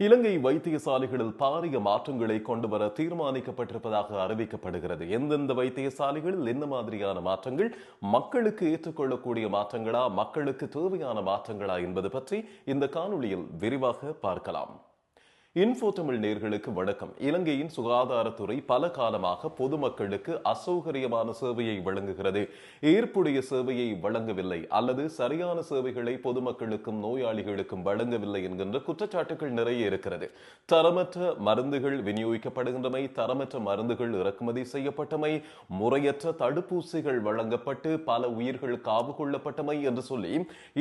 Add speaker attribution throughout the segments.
Speaker 1: இலங்கை வைத்தியசாலைகளில் பாரிய மாற்றங்களை கொண்டு வர தீர்மானிக்கப்பட்டிருப்பதாக அறிவிக்கப்படுகிறது. எந்தெந்த வைத்தியசாலைகளில் என்ன மாதிரியான மாற்றங்கள் மக்களுக்கு ஏற்றுக்கொள்ளக்கூடிய மாற்றங்களா மக்களுக்கு தேவையான மாற்றங்களா என்பது பற்றி இந்த காணொளியில் விரிவாக பார்க்கலாம். இன்ஃபோ தமிழ் நேர்களுக்கு வணக்கம். இலங்கையின் சுகாதாரத்துறை பல காலமாக பொதுமக்களுக்கு அசௌகரியமான சேவையை வழங்குகிறது. ஏற்புடைய சேவையை வழங்கவில்லை அல்லது சரியான சேவைகளை பொதுமக்களுக்கும் நோயாளிகளுக்கும் வழங்கவில்லை என்கின்ற குற்றச்சாட்டுகள் நிறைய இருக்கிறது. தரமற்ற மருந்துகள் விநியோகிக்கப்படுகின்றமை தரமற்ற மருந்துகள் இறக்குமதி செய்யப்பட்டமை முறையற்ற தடுப்பூசிகள் வழங்கப்பட்டு பல உயிர்கள் காவு கொள்ளப்பட்டமை என்று சொல்லி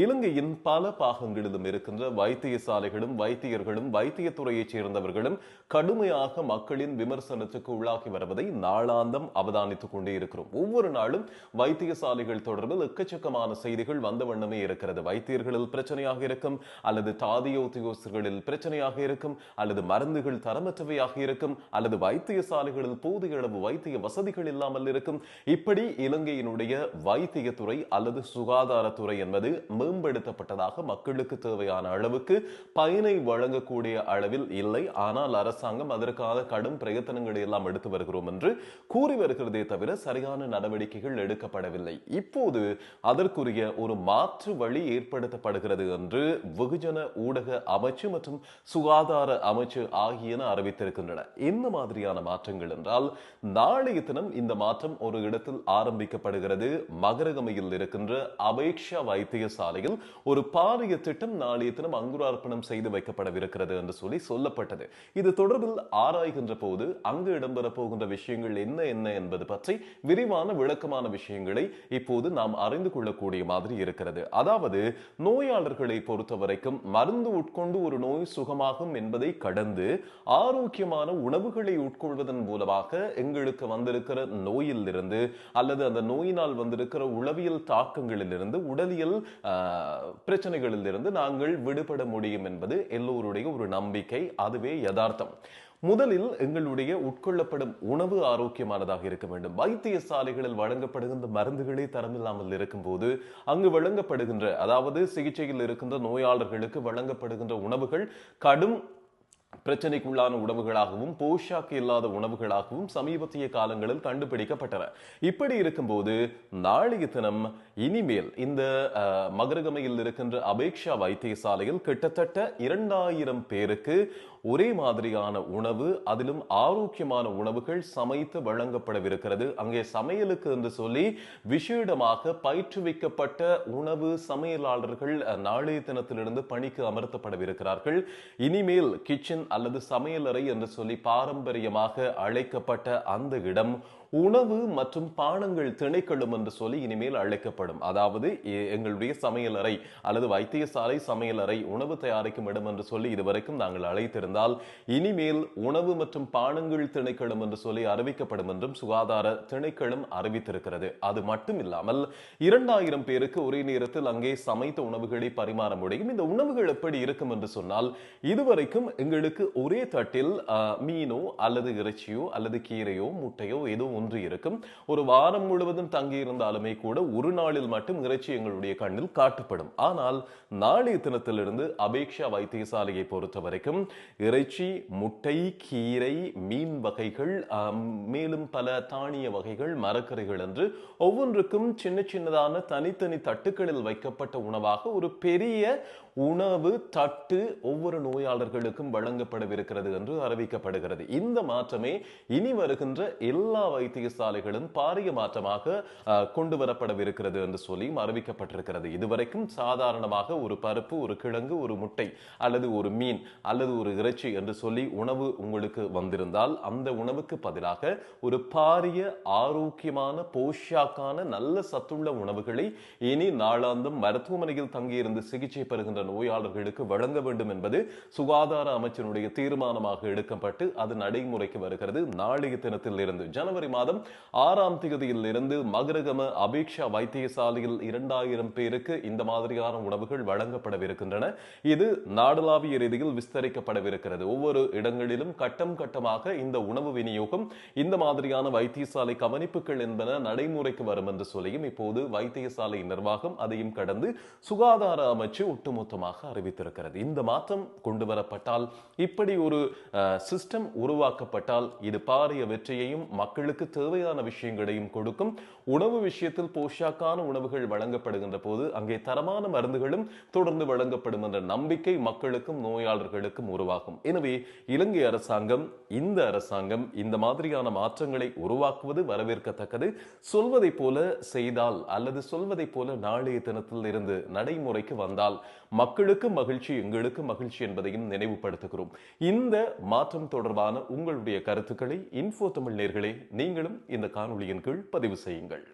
Speaker 1: இலங்கையின் பல பாகங்களிலும் இருக்கின்ற வைத்தியசாலைகளும் வைத்தியர்களும் வைத்தியத்துறை துறையைச் சேர்ந்தவர்களும் கடுமையாக மக்களின் விமர்சனத்துக்கு உள்ளாகி வருவதை நாளாந்தம் அவதானித்துக் கொண்டே இருக்கிறோம். ஒவ்வொரு நாளும் வைத்தியசாலைகள் தொடர்பில் எக்கச்சக்கமான செய்திகள் வந்த வண்ணமே இருக்கிறது. வைத்தியர்களில் பிரச்சனையாக இருக்கும் அல்லது தாதியோத்தியோசர்களில் பிரச்சனையாக இருக்கும் அல்லது மருந்துகள் தரமற்றவையாக இருக்கும் அல்லது வைத்தியசாலைகளில் போதிய அளவு வைத்திய வசதிகள் இல்லாமல் இருக்கும். இப்படி இலங்கையினுடைய வைத்தியத்துறை அல்லது சுகாதாரத்துறை என்பது மேம்படுத்தப்பட்டதாக மக்களுக்கு தேவையான அளவுக்கு பயனை வழங்கக்கூடிய அளவில் இல்லை. ஆனால் அரசாங்கம் அதற்காக கடும் பிரயத்தனங்களை எல்லாம் எடுத்து வருகிறோம் என்று கூறி வருகிறதே தவிர சரியான நடவடிக்கைகள் எடுக்கப்படவில்லை. இப்போது அதற்குரிய ஒரு மாற்று வழி ஏற்படுத்தப்படுகிறது என்று வெகுஜன ஊடக அமைச்சு மற்றும் சுகாதார அமைச்சு ஆகியன அறிவித்திருக்கின்றன. என்ன மாதிரியான மாற்றங்கள் என்றால் நாளைய தினம் இந்த மாற்றம் ஒரு இடத்தில் ஆரம்பிக்கப்படுகிறது. மகரகமையில் இருக்கின்ற அபேக்ஷா வைத்தியசாலையில் ஒரு பாரிய திட்டம் நாளைய தினம் அங்குரார்ப்பணம் செய்து வைக்கப்படவிருக்கிறது என்று சொல்லி சொல்லப்பட்டது. இது தொடர்பில் ஆராய்கின்ற போது அங்கு இடம்பெற போகின்ற விஷயங்கள் என்ன என்ன என்பது பற்றி விரிவான விளக்கமான விஷயங்களை இப்போது நாம் அறிந்து கொள்ளக்கூடிய மாதிரி இருக்கிறது. அதாவது நோயாளர்களை பொறுத்த வரைக்கும் மருந்து உட்கொண்டு ஒரு நோய் சுகமாகும் என்பதை கடந்து ஆரோக்கியமான உணவுகளை உட்கொள்வதன் மூலமாக எங்களுக்கு வந்திருக்கிற நோயில் இருந்து அல்லது அந்த நோயினால் வந்திருக்கிற உளவியல் தாக்கங்களில் இருந்து உடலியல் பிரச்சனைகளிலிருந்து நாங்கள் விடுபட முடியும் என்பது எல்லோருடைய ஒரு நம்பிக்கை. அதுவே யதார்த்தம். முதலில் எங்களுடைய உட்கொள்ளப்படும் உணவு ஆரோக்கியமானதாக இருக்க வேண்டும். வைத்தியசாலைகளில் வழங்கப்படுகின்ற மருந்துகளே தரமில்லாமல் இருக்கும்போது அங்கு வழங்கப்படுகின்ற அதாவது சிகிச்சையில் இருக்கின்ற நோயாளர்களுக்கு வழங்கப்படுகின்ற உணவுகள் கடும் பிரச்சனைக்குள்ளான உணவுகளாகவும் போஷாக்கு இல்லாத உணவுகளாகவும் சமீபத்திய காலங்களில் கண்டுபிடிக்கப்பட்டன. இப்படி இருக்கும்போது நாளைய தினம் இனிமேல் இந்த மகரகமையில் இருக்கின்ற அபேக்ஷா வைத்தியசாலையில் கிட்டத்தட்ட இரண்டாயிரம் பேருக்கு ஒரே மாதிரியான உணவு அதிலும் ஆரோக்கியமான உணவுகள் சமைத்து வழங்கப்படவிருக்கிறது. அங்கே சமையலுக்கு என்று சொல்லி விசேடமாக பயிற்றுவிக்கப்பட்ட உணவு சமையலாளர்கள் நாளைய தினத்திலிருந்து பணிக்கு அமர்த்தப்படவிருக்கிறார்கள். இனிமேல் கிச்சன் அல்லது சமையலறை என்று சொல்லி பாரம்பரியமாக அழைக்கப்பட்ட அந்த இடம் உணவு மற்றும் பானங்கள் திணைக்களும் என்று சொல்லி இனிமேல் அழைக்கப்படும். அதாவது எங்களுடைய சமையலறை அல்லது வைத்தியசாலை சமையலறை உணவு தயாரிக்கும் இடம் என்று சொல்லி இதுவரைக்கும் நாங்கள் அழைத்திருந்தால் இனிமேல் உணவு மற்றும் பானங்கள் திணைக்களம் என்று சொல்லி அறிவிக்கப்படும் என்றும் சுகாதார திணைக்களம் அறிவித்திருக்கிறது. அது மட்டும் இல்லாமல் இரண்டாயிரம் பேருக்கு ஒரே நேரத்தில் அங்கே சமைத்த உணவுகளை பரிமாற முடியும். இந்த உணவுகள் எப்படி இருக்கும் என்று சொன்னால் இதுவரைக்கும் எங்களுக்கு ஒரே தட்டில் மீனோ அல்லது இறைச்சியோ அல்லது கீரையோ முட்டையோ எதுவும் ஒன்று இருக்கும். ஒரு வாரம் முழுவதும் தங்கி இருந்தாலுமே கூட ஒரு நாளில் மட்டும் இறைச்சி எங்களுடைய கண்ணில் காட்டப்படும். ஆனால் நாளைய தினத்திலிருந்து அபேக்ஷா வைத்தியசாலையை பொறுத்த வரைக்கும் இறைச்சி முட்டை கீரை மீன் வகைகள் மேலும் பல தானிய வகைகள் மரக்கறிகள் என்று ஒவ்வொன்றுக்கும் சின்ன சின்னதான தனித்தனி தட்டுக்களில் வைக்கப்பட்ட உணவாக ஒரு பெரிய உணவு தட்டு ஒவ்வொரு நோயாளர்களுக்கும் வழங்கப்படவிருக்கிறது என்று அறிவிக்கப்படுகிறது. இந்த மாற்றமே இனி வருகின்ற எல்லா வைத்தியசாலைகளும் பாரிய மாற்றமாக கொண்டு வரப்படவிருக்கிறது என்று சொல்லியும் அறிவிக்கப்பட்டிருக்கிறது. இதுவரைக்கும் சாதாரணமாக ஒரு பருப்பு ஒரு கிழங்கு ஒரு முட்டை அல்லது ஒரு மீன் அல்லது ஒரு இறைச்சி என்று சொல்லி உணவு உங்களுக்கு வந்திருந்தால் அந்த உணவுக்கு பதிலாக ஒரு பாரிய ஆரோக்கியமான போஷாக்கான நல்ல சத்துள்ள உணவுகளை இனி நாளாந்தம் மருத்துவமனையில் தங்கியிருந்து சிகிச்சை பெறுகின்ற நோயாளர்களுக்கு வழங்க வேண்டும் என்பது சுகாதார அமைச்சருடைய தீர்மானமாக எடுக்கப்பட்டு அது நடைமுறைக்கு வருகிறது. நாளைய தினத்தில் இருந்து ஜனவரி மாதம் ஆறாம் தேதியில் இருந்து மகரகம அபீக்ஷா வைத்தியசாலையில் இரண்டாயிரம் பேருக்கு இந்த மாதிரியான உணவுகள் வழங்கப்படவிருக்கின்றன. இது நாடளாவிய ரீதியில் விஸ்தரிக்கப்படவிருக்கிறது. ஒவ்வொரு இடங்களிலும் கட்டம் கட்டமாக இந்த உணவு விநியோகம் இந்த மாதிரியான வைத்தியசாலை கவனிப்புகள் என்பன நடைமுறைக்கு வரும் என்று சொல்லியும் இப்போது வைத்தியசாலை நிர்வாகம் அதையும் கடந்து சுகாதார அமைச்சு ஒட்டுமொத்தமாக அறிவித்திருக்கிறது. இந்த மாற்றம் கொண்டு வரப்பட்டால் இப்படி ஒரு சிஸ்டம் உருவாக்கப்பட்டால் இது பாரிய வெற்றியையும் மக்களுக்கு தேவையான விஷயங்களையும் கொடுக்கும். உணவு விஷயத்தில் போஷாக்கான உணவுகள் வழங்கப்படுகின்ற போது அங்கே தரமான மருந்துகளும் தொடர்ந்து வழங்கப்படும் என்ற நம்பிக்கை மக்களுக்கும் நோயாளர்களுக்கும் உருவாகும். எனவே இலங்கை அரசாங்கம் இந்த அரசாங்கம் இந்த மாதிரியான மாற்றங்களை உருவாக்குவது வரவேற்கத்தக்கது. சொல்வதை போல செய்தால் அல்லது சொல்வதை போல நாளைய தினத்தில் இருந்து நடைமுறைக்கு வந்தால் மக்களுக்கு மகிழ்ச்சி எங்களுக்கு மகிழ்ச்சி என்பதையும் நினைவுபடுத்துகிறோம். இந்த மாற்றம் தொடர்பான உங்களுடைய கருத்துக்களை இன்ஃபோ தமிழ் நேர்களே நீங்கள் நீங்களும் இந்த காணொளியின் கீழ் பதிவு செய்யுங்கள்.